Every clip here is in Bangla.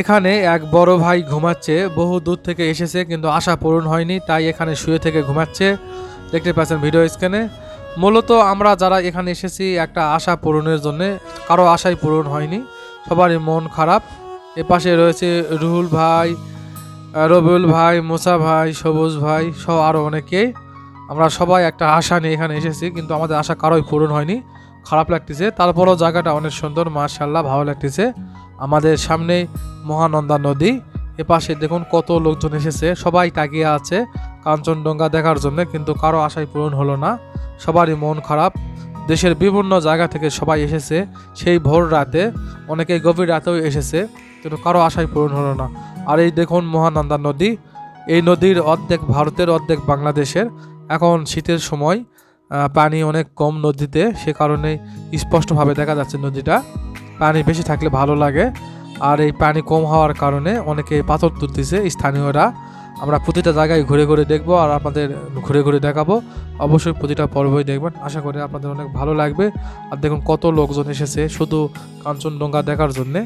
এখানে এক বড় ভাই ঘুমাচ্ছে। বহু দূর থেকে এসেছে, কিন্তু আশা পূরণ হয়নি, তাই এখানে শুয়ে থেকে ঘুমাচ্ছে। দেখতে পাচ্ছেন ভিডিও স্ক্যানে মূলত আমরা যারা এখানে এসেছি, একটা আশা পূরণের জন্য, কারও আশাই পূরণ হয়নি, সবারই মন খারাপ। এপাশে রয়েছে রুহুল ভাই, রবিউল ভাই, মোসা ভাই, সবুজ ভাই সহ আরও অনেকেই আমরা সবাই একটা আশা নিয়ে এখানে এসেছি, কিন্তু আমাদের আশা কারোই পূরণ হয়নি। খারাপ লাগতেছে। তারপরও জায়গাটা অনেক সুন্দর মার্শাল্লাহ ভালো লাগতেছে। আমাদের সামনে মহানন্দা নদী। এপাশে দেখুন কত লোকজন এসেছে, সবাই তাকিয়ে আছে কাঞ্চনডঙ্গা দেখার জন্য, কিন্তু কারও আশাই পূরণ হলো না। সবারই মন খারাপ। দেশের বিভিন্ন জায়গা থেকে সবাই এসেছে, সেই ভোর রাতে। অনেকে গভীর রাতেও এসেছে, কিন্তু কারও আশাই পূরণ হলো না। আর এই দেখুন মহানন্দা নদী। এই নদীর অর্ধেক ভারতের, অর্ধেক বাংলাদেশের। এখন শীতের সময় পানি অনেক কম নদীতে, সে কারণে স্পষ্টভাবে দেখা যাচ্ছে নদীটা। পানি বেশি থাকলে ভালো লাগে। আর এই পানি কম হওয়ার কারণে অনেকে পাথর তুলতেছে, স্থানীয়রা। আমরা প্রতিটা জায়গায় ঘুরে ঘুরে দেখব আর আপনাদের ঘুরে ঘুরে দেখাবো। অবশ্যই প্রতিটা পর্বই দেখবেন। আশা করি আপনাদের অনেক ভালো লাগবে। আর দেখুন কত লোকজন এসেছে শুধু কাঞ্চনডঙ্গা দেখার জন্যে।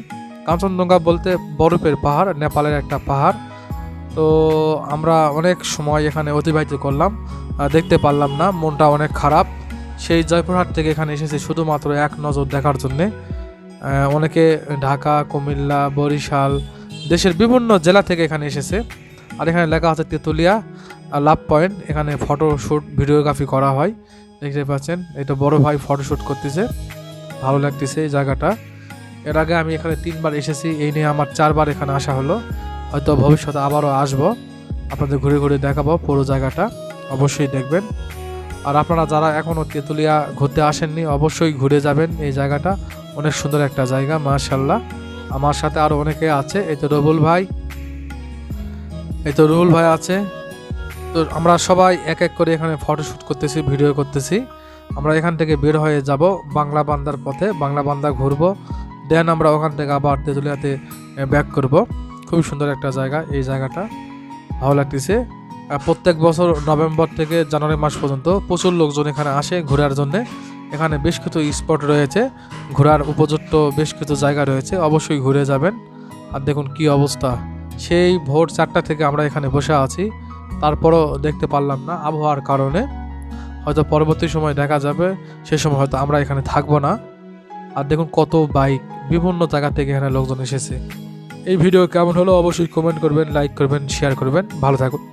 কাঞ্চনডঙ্গা বলতে বরফের পাহাড়, নেপালের একটা পাহাড়। তো আমরা অনেক সময় এখানে অতিবাহিত করলাম। দেখতে পারলাম না, মনটা অনেক খারাপ। সেই জয়পুরহাট থেকে এখানে এসেছে শুধুমাত্র এক নজর দেখার জন্যে। অনেকে ঢাকা, কুমিল্লা, বরিশাল দেশের বিভিন্ন জেলা থেকে এখানে এসেছে। আর এখানে লেখা আছে তেঁতুলিয়া লাভ পয়েন্ট। এখানে ফটোশ্যুট, ভিডিওগ্রাফি করা হয়। দেখতে পাচ্ছেন, এটা বড় ভাই ফটোশ্যুট করতেছে। ভালো লাগতেছে এই জায়গাটা। এর আগে আমি এখানে তিনবার এসেছি। এই নিয়ে আমার চারবার এখানে আসা হলো। হয়তো ভবিষ্যতে আবারও আসব। আপনাদের ঘুরে ঘুরে দেখাবো পুরো জায়গাটা। অবশ্যই দেখবেন। আর আপনারা যারা এখনও তেঁতুলিয়া ঘুরতে আসেননি, অবশ্যই ঘুরে যাবেন এই জায়গাটা। অনেক সুন্দর একটা জায়গা মাশাল্লাহ আমার সাথে আরও অনেকে আছে। এই তো রবুল ভাই। এই তো রুহুল ভাই আছে। তো আমরা সবাই এক এক করে এখানে ফটোশ্যুট করতেছি ভিডিও করতেছি। আমরা এখান থেকে বের হয়ে যাব বাংলা বান্দার পথে, বাংলা বান্দা ঘুরবো। দেন আমরা ওখান থেকে আবার তেঁতুলিয়াতে ব্যাক করব। খুবই সুন্দর একটা জায়গা এই জায়গাটা। ভালো লাগতেছে। প্রত্যেক বছর নভেম্বর থেকে জানুয়ারি মাস পর্যন্ত প্রচুর লোকজন এখানে আসে ঘোরার জন্যে। এখানে বেশ কিছু স্পট রয়েছে। ঘোরার উপযুক্ত বেশ কিছু জায়গা রয়েছে। অবশ্যই ঘুরে যাবেন। আর দেখুন কি অবস্থা। সেই ভোর চারটা থেকে আমরা এখানে বসে আছি। তারপরও দেখতে পারলাম না আবহাওয়ার কারণে। হয়তো পরবর্তী সময় দেখা যাবে। সে সময় হয়তো আমরা এখানে থাকব না। আর দেখুন কত বাইক বিভিন্ন জায়গা থেকে এখানে লোকজন এসেছে। এই ভিডিও কেমন হলো অবশ্যই কমেন্ট করবেন লাইক করবেন শেয়ার করবেন। ভালো থাকুন।